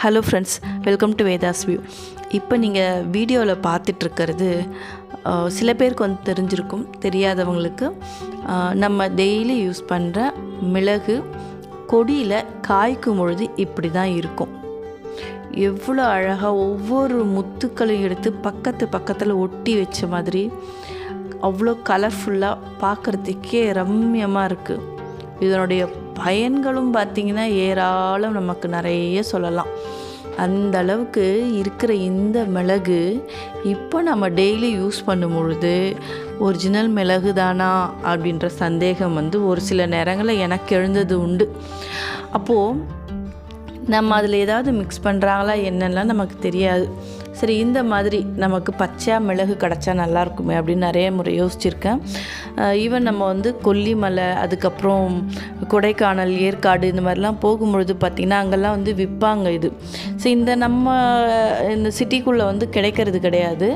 Hello friends welcome to Vedha's view இப்போ நீங்கள் வீடியோவில் பார்த்துட்ருக்கிறது சில பேருக்கு வந்து தெரிஞ்சிருக்கும் தெரியாதவங்களுக்கு நம்ம டெய்லி யூஸ் பண்ணுற மிளகு கொடியில் காய்க்கும் பொழுது இப்படி தான் இருக்கும். எவ்வளோ அழகாக ஒவ்வொரு முத்துக்களையும் எடுத்து பக்கத்து பக்கத்தில் ஒட்டி வச்ச மாதிரி அவ்வளோ கலர்ஃபுல்லாக பார்க்குறதுக்கே ரம்யமாக இருக்குது இதனுடைய பயன்களும் பார்த்திங்கன்னா ஏராளம் நமக்கு நிறைய சொல்லலாம். அந்த அளவுக்கு இருக்கிற இந்த மிளகு இப்போ நம்ம டெய்லி யூஸ் பண்ணும் பொழுது ஒரிஜினல் மிளகு தானா அப்படின்ற சந்தேகம் வந்து ஒரு சில நேரங்களில் எனக்கு எழுந்தது உண்டு. அப்போது நம்ம அதில் ஏதாவது மிக்ஸ் பண்ணுறாங்களா என்னெல்லாம் நமக்கு தெரியாது. சரி இந்த மாதிரி நமக்கு பச்சையாக மிளகு கிடச்சா நல்லா இருக்குமே அப்படின்னு நிறைய முறை யோசிச்சிருக்கேன். ஈவன் நம்ம வந்து கொல்லிமலை அதுக்கப்புறம் கொடைக்கானல் ஏற்காடு இந்த மாதிரிலாம் போகும்பொழுது பார்த்திங்கன்னா அங்கெல்லாம் வந்து விற்பாங்க இது. ஸோ இந்த நம்ம இந்த சிட்டிக்குள்ளே வந்து கிடைக்கிறது கிடையாது.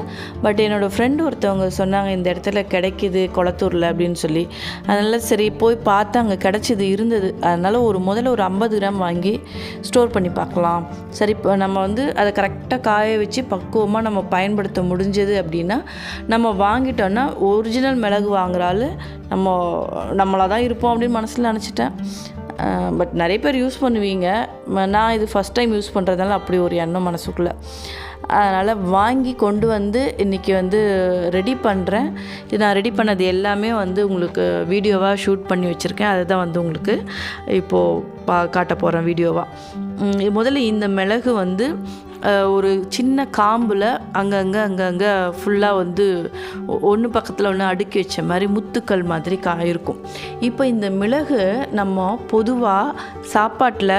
பட் என்னோடய ஃப்ரெண்டு ஒருத்தவங்க சொன்னாங்க இந்த இடத்துல கிடைக்கிது குளத்தூரில் அப்படின்னு சொல்லி. அதனால் சரி போய் பார்த்து அங்கே கிடச்சிது இருந்தது. அதனால் ஒரு முதல்ல ஒரு ஐம்பது கிராம் வாங்கி ஸ்டோர் பண்ணி பார்க்கலாம். சரி இப்போ நம்ம வந்து அதை கரெக்டாக காய வச்சு பக்குவமாக நம்ம பயன்படுத்த முடிஞ்சது அப்படின்னா நம்ம வாங்கிட்டோன்னா ஒரிஜினல் மிளகு வாங்குறாள். நம்ம நம்மளாக தான் இருப்போம் அப்படின்னு மனசில் நினச்சிட்டேன். பட் நிறைய பேர் யூஸ் பண்ணுவீங்க. நான் இது ஃபஸ்ட் டைம் யூஸ் பண்ணுறதுனால அப்படி ஒரு எண்ணம் மனசுக்குள்ளே. அதனால் வாங்கி கொண்டு வந்து இன்றைக்கி வந்து ரெடி பண்ணுறேன் இது நான் ரெடி பண்ணது எல்லாமே வந்து உங்களுக்கு வீடியோவாக ஷூட் பண்ணி வச்சுருக்கேன். அதை தான் வந்து உங்களுக்கு இப்போது பா காட்ட போகிறேன் வீடியோவாக முதல்ல இந்த மிளகு வந்து ஒரு சின்ன காம்பில் அங்கங்கே அங்கங்கே ஃபுல்லாக வந்து ஒன்று பக்கத்தில் ஒன்று அடுக்கி வச்ச மாதிரி முத்துக்கள் மாதிரி கா இருக்கும். இப்போ இந்த மிளகு நம்ம பொதுவாக சாப்பாட்டில்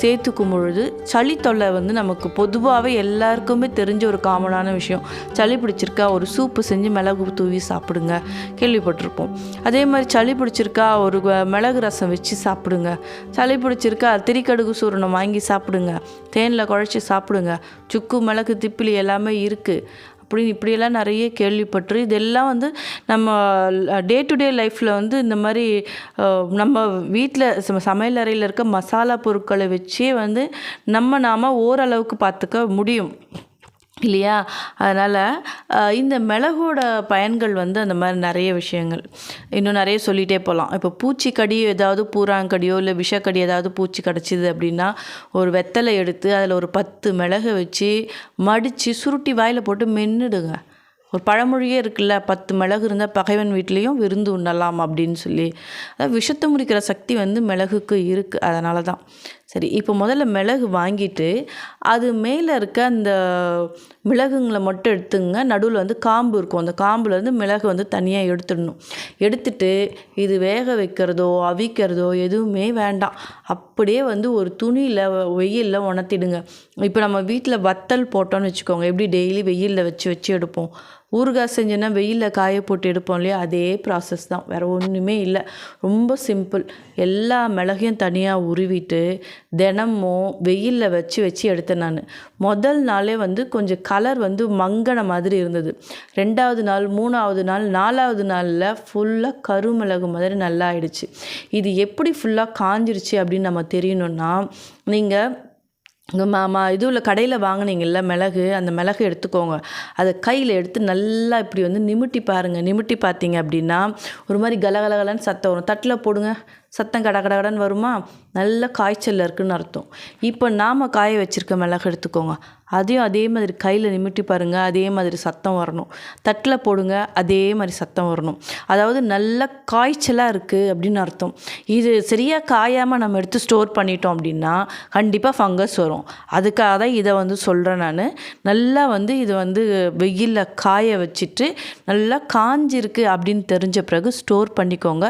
சேர்த்துக்கும் பொழுது சளி தொல்லை வந்து நமக்கு பொதுவாகவே எல்லாருக்குமே தெரிஞ்ச ஒரு காமனான விஷயம். சளி பிடிச்சிருக்கா ஒரு சூப்பு செஞ்சு மிளகு தூவி சாப்பிடுங்க கேள்விப்பட்டிருப்போம். அதே மாதிரி சளி பிடிச்சிருக்கா ஒரு மிளகு ரசம் வச்சு சாப்பிடுங்க. சளி பிடிச்சிருக்கா திரிக்கடுகு சூரணம் வாங்கி சாப்பிடுங்க. தேனில் குழச்சி சாப்பிடுங்க. சுக்கு மிளகு திப்பிலி எல்லாமே இருக்குது அப்படின்னு இப்படியெல்லாம் நிறைய கேள்விப்பட்டு இதெல்லாம் வந்து நம்ம டே டு டே லைஃப்பில் வந்து இந்த மாதிரி நம்ம வீட்டில் சமையல் அறையில் இருக்க மசாலா பொருட்களை வச்சே வந்து நம்ம நாம் ஓரளவுக்கு பார்த்துக்க முடியும். இல்லையா? அதனால் இந்த மிளகோட பயன்கள் வந்து அந்த மாதிரி நிறைய விஷயங்கள். இன்னும் நிறைய சொல்லிகிட்டே போகலாம் இப்போ பூச்சிக்கடி ஏதாவது பூராங்கடியோ இல்லை விஷக்கடி ஏதாவது பூச்சி கிடச்சிது அப்படின்னா ஒரு வெத்தலை எடுத்து அதில் ஒரு பத்து மிளகை வச்சு மடித்து சுருட்டி வாயில் போட்டு மென்னுடுங்க. ஒரு பழமொழியே இருக்குல்ல பத்து மிளகு இருந்தால் பகைவன் வீட்லேயும் விருந்து உண்ணலாம் அப்படின்னு சொல்லி. அதாவது விஷத்தை முறிக்கிற சக்தி வந்து மிளகுக்கு இருக்குது அதனால தான். சரி இப்போ முதல்ல மிளகு வாங்கிட்டு அது மேலே இருக்க அந்த மிளகுங்களை மட்டும் எடுத்துங்க. நடுவில் வந்து காம்பு இருக்கும். அந்த காம்புலேருந்து மிளகு வந்து தனியாக எடுத்துடணும். எடுத்துட்டு இது வேக வைக்கிறதோ அவிக்கிறதோ எதுவுமே வேண்டாம். அப்படியே வந்து ஒரு துணியில் வெயிலில் உணர்த்திடுங்க. இப்போ நம்ம வீட்டில் வத்தல் போட்டோம்னு வச்சுக்கோங்க. எப்படி டெய்லி வெயிலில் வச்சு வச்சு எடுப்போம்? ஊறுகாய் செஞ்சோன்னா வெயிலில் காய போட்டு எடுப்போம் இல்லையா? அதே ப்ராசஸ் தான். வேறு ஒன்றுமே இல்லை. ரொம்ப சிம்பிள் எல்லா மிளகையும் தனியாக உருவிட்டு தினமும் வெயிலில் வச்சு வச்சு எடுத்தேன் நான். முதல் நாளே வந்து கொஞ்சம் கலர் வந்து மங்கின மாதிரி இருந்தது. ரெண்டாவது நாள் மூணாவது நாள் நாலாவது நாளில் ஃபுல்லாக கருமிளகு மாதிரி நல்லா ஆயிடுச்சு. இது எப்படி ஃபுல்லாக காஞ்சிருச்சு அப்படின்னு நம்ம தெரியணும்னா நீங்கள் மாமா இதுவில் கடையில் வாங்கினீங்கல்ல மிளகு அந்த மிளகு எடுத்துக்கோங்க. அதை கையில் எடுத்து நல்லா இப்படி வந்து நிமிட்டி பாருங்கள் நிமிட்டி பார்த்தீங்க அப்படின்னா ஒரு மாதிரி கலகலகலன்னு சத்தம் வரும். தட்டில் போடுங்க. சத்தம் கட கட வருமா? நல்ல காய்ச்சலில் இருக்குன்னு அர்த்தம். இப்போ நாம் காய வச்சுருக்க மிளகு எடுத்துக்கோங்க. அதையும் அதே மாதிரி கையில் நிமிட்டி பாருங்கள் அதே மாதிரி சத்தம் வரணும். தட்டில் போடுங்க அதே மாதிரி சத்தம் வரணும். அதாவது நல்ல காய்ச்சலாக இருக்குது அப்படின்னு அர்த்தம். இது சரியாக காயாமல் நம்ம எடுத்து ஸ்டோர் பண்ணிட்டோம் அப்படின்னா கண்டிப்பாக ஃபங்கஸ் வரும். அதுக்காக தான் இதை வந்து சொல்கிறேன் நான். நல்லா வந்து இது வந்து வெயிலில் காய வச்சுட்டு நல்லா காஞ்சிருக்கு அப்படின்னு தெரிஞ்ச பிறகு ஸ்டோர் பண்ணிக்கோங்க.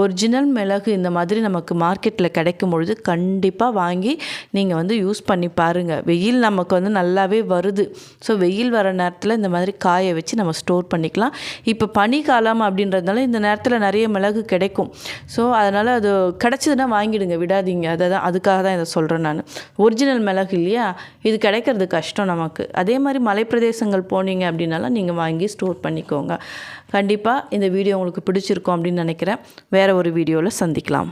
ஒரிஜினல் மிளகு இந்த மாதிரி நமக்கு மார்க்கெட்டில் கிடைக்கும் பொழுது கண்டிப்பாக வாங்கி நீங்கள் வந்து யூஸ் பண்ணி பாருங்கள் வெயில் நமக்கு வந்து நல்லாவே வருது. ஸோ வெயில் வர நேரத்தில் இந்த மாதிரி காய வச்சு நம்ம ஸ்டோர் பண்ணிக்கலாம். இப்போ பனிக்காலம் அப்படின்றதுனால இந்த நேரத்தில் நிறைய மிளகு கிடைக்கும். ஸோ அதனால் அது கிடச்சதுன்னா வாங்கிடுங்க விடாதீங்க. அதை தான் அதுக்காக தான் இதை சொல்கிறேன் நான். ஒரிஜினல் மிளகு இல்லையா? இது கிடைக்கிறது கஷ்டம் நமக்கு. அதே மாதிரி மலைப்பிரதேசங்கள் போனீங்க அப்படின்னாலும் நீங்கள் வாங்கி ஸ்டோர் பண்ணிக்கோங்க. கண்டிப்பாக இந்த வீடியோ உங்களுக்கு பிடிச்சிருக்கும் அப்படின்னு நினைக்கிறேன். வேறு ஒரு வீடியோவில் দেখলাম